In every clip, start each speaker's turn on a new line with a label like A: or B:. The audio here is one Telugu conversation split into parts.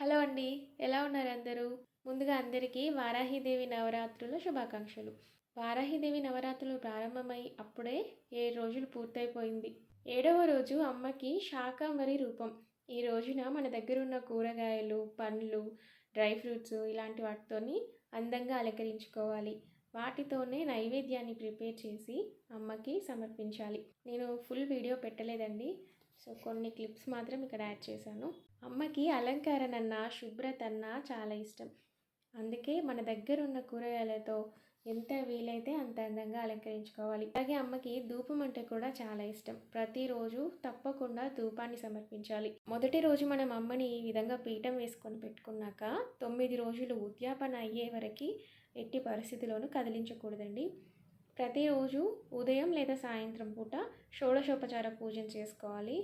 A: హలో అండి ఎలా ఉన్నారు అందరూ? ముందుగా అందరికీ వారాహిదేవి నవరాత్రుల శుభాకాంక్షలు. వారాహిదేవి నవరాత్రులు ప్రారంభమై అప్పుడే ఏడు రోజులు పూర్తయిపోయింది. ఏడవ రోజు అమ్మకి శాకాంబరి రూపం. ఈ రోజున మన దగ్గర ఉన్న కూరగాయలు పండ్లు డ్రై ఫ్రూట్స్ ఇలాంటి వాటితోని అందంగా అలంకరించుకోవాలి. వాటితోనే నైవేద్యాన్ని ప్రిపేర్ చేసి అమ్మకి సమర్పించాలి. నేను ఫుల్ వీడియో పెట్టలేదండి. సో కొన్ని క్లిప్స్ మాత్రం ఇక్కడ యాడ్ చేశాను. అమ్మకి అలంకరణ అన్న శుభ్రత అన్న చాలా ఇష్టం. అందుకే మన దగ్గర ఉన్న కూరగాయలతో ఎంత వీలైతే అంత అందంగా అలంకరించుకోవాలి. అలాగే అమ్మకి ధూపం అంటే కూడా చాలా ఇష్టం. ప్రతిరోజు తప్పకుండా ధూపాన్ని సమర్పించాలి. మొదటి రోజు మనం అమ్మని ఈ విధంగా పీఠం వేసుకొని పెట్టుకున్నాక తొమ్మిది రోజులు ఉద్యాపన అయ్యే వరకు ఎట్టి పరిస్థితిలోనూ కదిలించకూడదండి. ప్రతిరోజు ఉదయం లేదా సాయంత్రం పూట షోడశోపచార పూజను చేసుకోవాలి.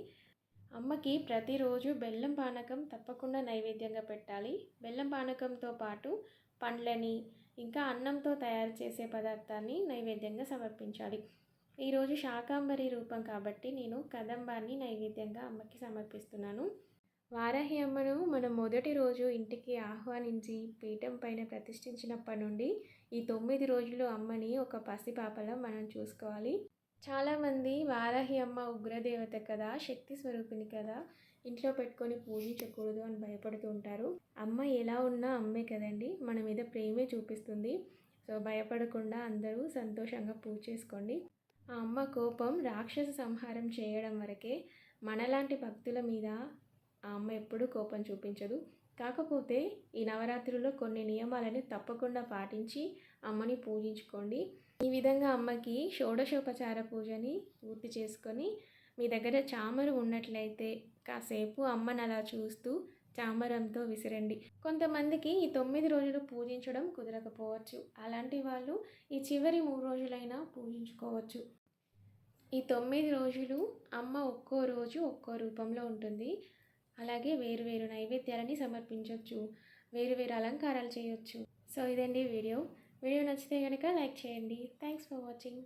A: అమ్మకి ప్రతిరోజు బెల్లం పానకం తప్పకుండా నైవేద్యంగా పెట్టాలి. బెల్లం పానకంతో పాటు పండ్లని ఇంకా అన్నంతో తయారు చేసే పదార్థాన్ని నైవేద్యంగా సమర్పించాలి. ఈరోజు శాకాంబరి రూపం కాబట్టి నేను కదంబాన్ని నైవేద్యంగా అమ్మకి సమర్పిస్తున్నాను. వారాహి అమ్మను మనం మొదటి రోజు ఇంటికి ఆహ్వానించి పీఠం పైన ప్రతిష్ఠించినప్పటి నుండి ఈ తొమ్మిది రోజులు అమ్మని ఒక పసిపాపలా మనం చూసుకోవాలి. చాలామంది వారాహి అమ్మ ఉగ్రదేవత కదా శక్తి స్వరూపిణి కదా ఇంట్లో పెట్టుకొని పూజించకూడదు అని భయపడుతూ ఉంటారు. అమ్మ ఎలా ఉన్నా అమ్మే కదండి మన మీద ప్రేమే చూపిస్తుంది. సో భయపడకుండా అందరూ సంతోషంగా పూజ చేసుకోండి. ఆ అమ్మ కోపం రాక్షస సంహారం చేయడం వరకే మనలాంటి భక్తుల మీద ఆ అమ్మ ఎప్పుడూ కోపం చూపించదు. కాకపోతే ఈ నవరాత్రిలో కొన్ని నియమాలను తప్పకుండా పాటించి అమ్మని పూజించుకోండి. ఈ విధంగా అమ్మకి షోడశోపచార పూజని పూర్తి చేసుకొని మీ దగ్గర చామరు ఉన్నట్లయితే కాసేపు అమ్మని అలా చూస్తూ చామరంతో విసిరండి. కొంతమందికి ఈ తొమ్మిది రోజులు పూజించడం కుదరకపోవచ్చు. అలాంటి వాళ్ళు ఈ చివరి మూడు రోజులైనా పూజించుకోవచ్చు. ఈ తొమ్మిది రోజులు అమ్మ ఒక్కో రోజు ఒక్కో రూపంలో ఉంటుంది. అలాగే వేరు వేరు నైవేద్యాలని సమర్పించవచ్చు వేరు వేరు అలంకారాలు చేయొచ్చు. సో ఇదండి వీడియో. వీడియో నచ్చితే కనుక లైక్ చేయండి. Thanks for watching